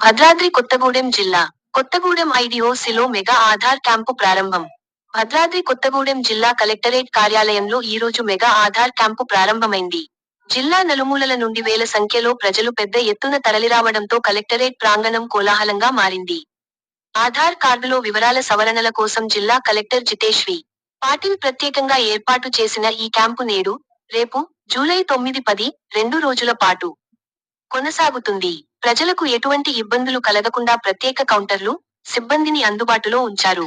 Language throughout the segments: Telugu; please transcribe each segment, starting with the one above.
భద్రాద్రి కొత్తగూడెం జిల్లా. కొత్తగూడెం ఐడిఓసిలో మెగా ఆధార్ క్యాంపు ప్రారంభం. భద్రాద్రి కొత్తగూడెం జిల్లా కలెక్టరేట్ కార్యాలయంలో ఈరోజు మెగా ఆధార్ క్యాంపు ప్రారంభమైంది. జిల్లా నలుమూలల నుండి వేల సంఖ్యలో ప్రజలు పెద్ద ఎత్తున తరలిరావడంతో కలెక్టరేట్ ప్రాంగణం కోలాహలంగా మారింది. ఆధార్ కార్డులో వివరాల సవరణల కోసం జిల్లా కలెక్టర్ జితేష్వి. పాటిల్ ప్రత్యేకంగా ఏర్పాటు చేసిన ఈ క్యాంపు నేడు రేపు జూలై తొమ్మిది పది రెండు రోజుల పాటు కొనసాగుతుంది. ప్రజలకు ఎటువంటి ఇబ్బందులు కలగకుండా ప్రత్యేక కౌంటర్లు సిబ్బందిని అందుబాటులో ఉంచారు.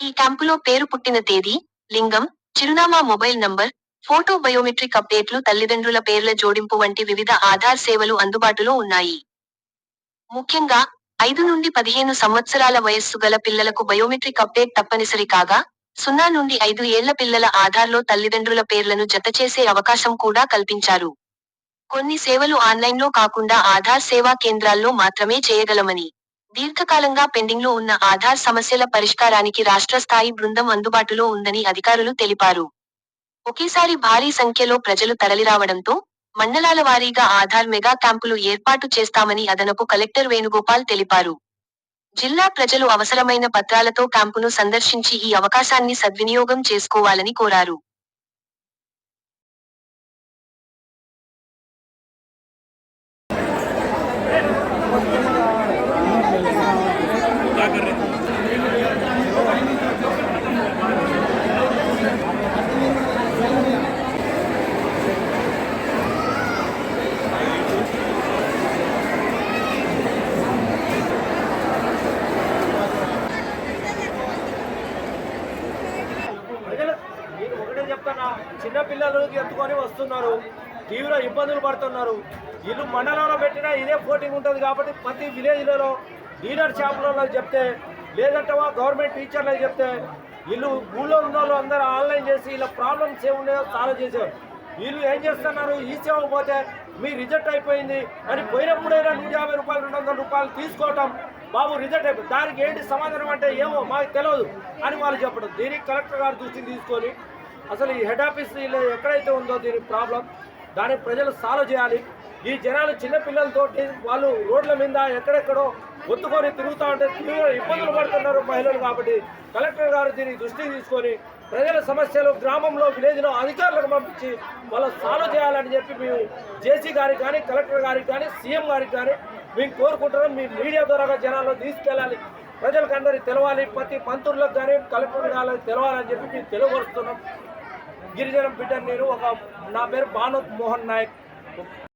ఈ క్యాంపులో పేరు పుట్టిన తేదీ లింగం చిరునామా మొబైల్ నంబర్ ఫోటో బయోమెట్రిక్ అప్డేట్లు తల్లిదండ్రుల పేర్ల జోడింపు వంటి వివిధ ఆధార్ సేవలు అందుబాటులో ఉన్నాయి. ముఖ్యంగా ఐదు నుండి పదిహేను సంవత్సరాల వయస్సు గల పిల్లలకు బయోమెట్రిక్ అప్డేట్ తప్పనిసరి కాగా సున్నా నుండి ఐదు ఏళ్ళ పిల్లల ఆధార్లో తల్లిదండ్రుల పేర్లను జతచేసే అవకాశం కూడా కల్పించారు. కొన్ని సేవలు ఆన్లైన్లో కాకుండా ఆధార్ సేవా కేంద్రాల్లో మాత్రమే చేయగలమని. దీర్ఘకాలంగా పెండింగ్లో ఉన్న ఆధార్ సమస్యల పరిష్కారానికి రాష్ట్ర స్థాయి బృందం అందుబాటులో ఉందని అధికారులు తెలిపారు. ఒకేసారి భారీ సంఖ్యలో ప్రజలు తరలిరావడంతో మండలాల వారీగా ఆధార్ మెగా క్యాంపులు ఏర్పాటు చేస్తామని అదనపు కలెక్టర్ వేణుగోపాల్ తెలిపారు. జిల్లా ప్రజలు అవసరమైన పత్రాలతో క్యాంపును సందర్శించి ఈ అవకాశాన్ని సద్వినియోగం చేసుకోవాలని కోరారు ప్రజలు నేను చిన్నపిల్లలు ఎత్తుకొని వస్తున్నారు. తీవ్ర ఇబ్బందులు పడుతున్నారు. ఇల్లు మండలంలో పెట్టినా ఇదే పోటింగ్ ఉంటుంది కాబట్టి ప్రతి విలేజ్లలో డీలర్ షాపులలో చెప్తే లేదంటే గవర్నమెంట్ టీచర్లకు చెప్తే వీళ్ళు ఊళ్ళో ఉన్న వాళ్ళు అందరూ ఆన్లైన్ చేసి ఇలా ప్రాబ్లమ్స్ ఏమున్నాయో సాల్వ్ చేసేవారు వీళ్ళు ఏం చేస్తున్నారు? ఈ సేవకు పోతే మీ రిజెక్ట్ అయిపోయింది అని పోయినప్పుడైనా నూట యాభై రూపాయలు రెండు వందల రూపాయలు తీసుకోవటం బాబు రిజెక్ట్ అయిపోయింది దానికి ఏంటి సమాధానం అంటే ఏమో మాకు తెలియదు అని వాళ్ళు చెప్పడం. దీనికి కలెక్టర్ గారు దృష్టికి తీసుకొని అసలు ఈ హెడ్ ఆఫీస్ ఎక్కడైతే ఉందో దీని ప్రాబ్లం దాన్ని ప్రజలు సాల్వ్ చేయాలి. ఈ జనాలు చిన్నపిల్లలతోటి వాళ్ళు రోడ్ల మీద ఎక్కడెక్కడో ఒత్తుకొని తిరుగుతూ ఉంటే తీవ్ర ఇబ్బందులు పడుతున్నారు మహిళలు కాబట్టి. కలెక్టర్ గారు దీన్ని దృష్టికి తీసుకొని ప్రజల సమస్యలు గ్రామంలో విలేజ్లో అధికారులకు పంపించి వాళ్ళ సాల్వ్ చేయాలని చెప్పి మేము జేసీ గారికి కానీ కలెక్టర్ గారికి కానీ సీఎం గారికి కానీ మేము కోరుకుంటున్నాం. మీ మీడియా ద్వారా జనాల్లో తీసుకెళ్ళాలి. ప్రజలకు అందరికి తెలవాలి. ప్రతి మంత్రులకు కానీ కలెక్టర్ గారికి తెలవాలని చెప్పి మేము తెలియపరుస్తున్నాం. గిరిజన బిడ్డ నేను ఒక నా పేరు భానుత్ మోహన్ నాయక్.